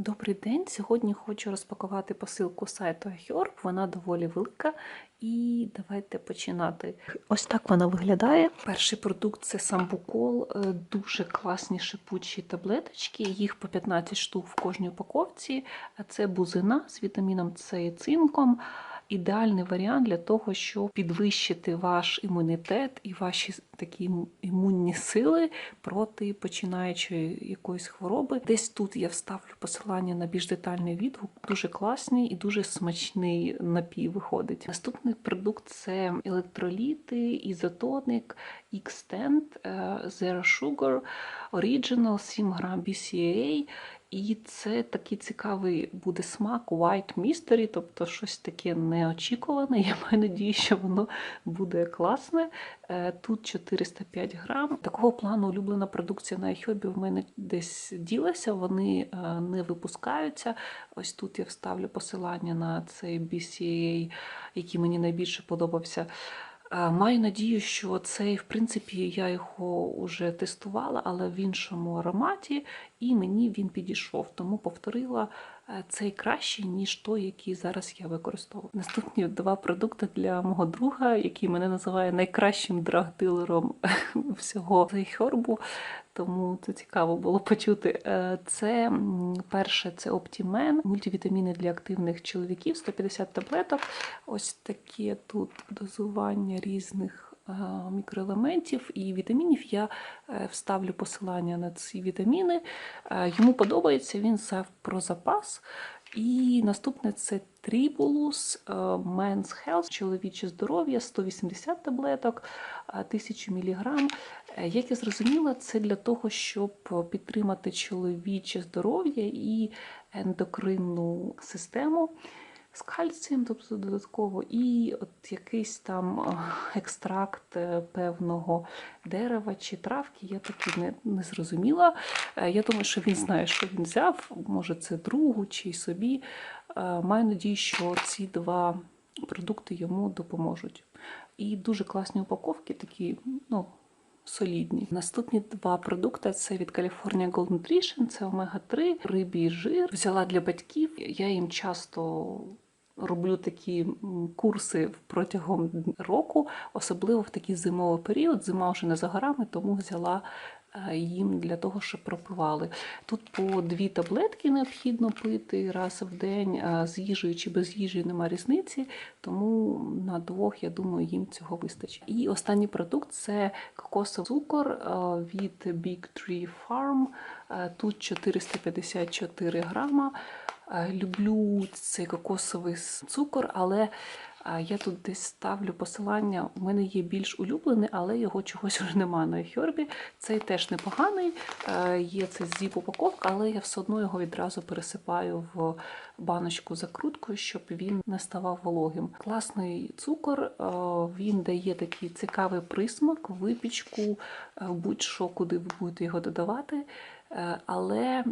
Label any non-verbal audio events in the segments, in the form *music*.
Добрий день! Сьогодні хочу розпакувати посилку сайту iHerb. Вона доволі велика. І давайте починати. Ось так вона виглядає. Перший продукт це самбукол, Е, дуже класні шипучі таблеточки. Їх по 15 штук в кожній упаковці. Це бузина з вітаміном С і цинком. Ідеальний варіант для того, щоб підвищити ваш імунітет і ваші такі імунні сили проти починаючої якоїсь хвороби. Десь тут я вставлю посилання на більш детальний відгук. Дуже класний і дуже смачний напій виходить. Наступний продукт це електроліти, ізотоник, X-Tent, е, Zero Sugar, Original, 7 грам BCAA. І це такий цікавий буде смак White Mystery, тобто щось таке неочікуване. Я маю надію, що воно буде класне. Е, Тут 405 грам. Такого плану улюблена продукція на iHobby в мене десь ділася, вони е, не випускаються. Ось тут я вставлю посилання на цей BCAA, який мені найбільше подобався. Маю надію, що цей, в принципі, я його вже тестувала, але в іншому ароматі, і мені він підійшов. Тому повторила цей кращий, ніж той, який зараз я використовую. Наступні два продукти для мого друга, який мене називає найкращим драгдилером *laughs* всього хербу. Тому це цікаво було почути. Е, Це перше це Optimen, мультивітаміни для активних чоловіків, 150 таблеток. Ось таке тут дозування різних е, мікроелементів і вітамінів. Я е, вставлю посилання на ці вітаміни. Е, Йому подобається, він взяв про запас. І наступне це Tribulus е, Men's Health, чоловіче здоров'я, 180 таблеток, е, 1000 мг. Як я зрозуміла, це для того, щоб підтримати чоловіче здоров'я і ендокринну систему з кальцієм, тобто додатково, і от якийсь там е, екстракт е, певного дерева чи травки, я таки не, не зрозуміла. Е, Я думаю, що він знає, що він взяв, може це другу чи собі. Маю надію, що ці два продукти йому допоможуть. І дуже класні упаковки, такі, ну. Солідні. Наступні два продукти це від California Gold Nutrition, це омега-3, рибій жир. Взяла для батьків. Я їм часто роблю такі курси протягом року, особливо в такий зимовий період. Зима вже не за горами, тому взяла їм для того, щоб пропивали. Тут по дві таблетки необхідно пити раз в день, а з їжею чи без їжі нема різниці, тому на двох, я думаю, їм цього вистачить. І останній продукт це кокосовий цукор е, від Big Tree Farm. Е, Тут 454 грама. Люблю цей кокосовий цукор, але я тут десь ставлю посилання. У мене є більш улюблений, але його чогось вже немає на iHerb. Цей теж непоганий. Є це зіп упаковка, але я все одно його відразу пересипаю в баночку закруткою, щоб він не ставав вологим. Класний цукор, він дає такий цікавий присмак, випічку, будь-що, куди ви будете його додавати. Е, Але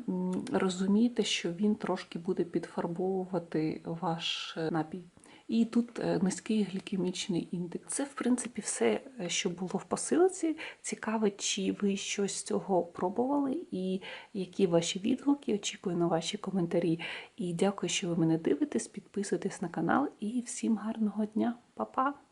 розумійте, що він трошки буде підфарбовувати ваш е, напій. І тут е, низький глікемічний індекс. Це, в принципі, все, що було в посилці. Цікаво, чи ви щось з цього пробували, і які ваші відгуки. Очікую на ваші коментарі. І дякую, що ви мене дивитесь, підписуйтесь на канал. І всім гарного дня, Па-па!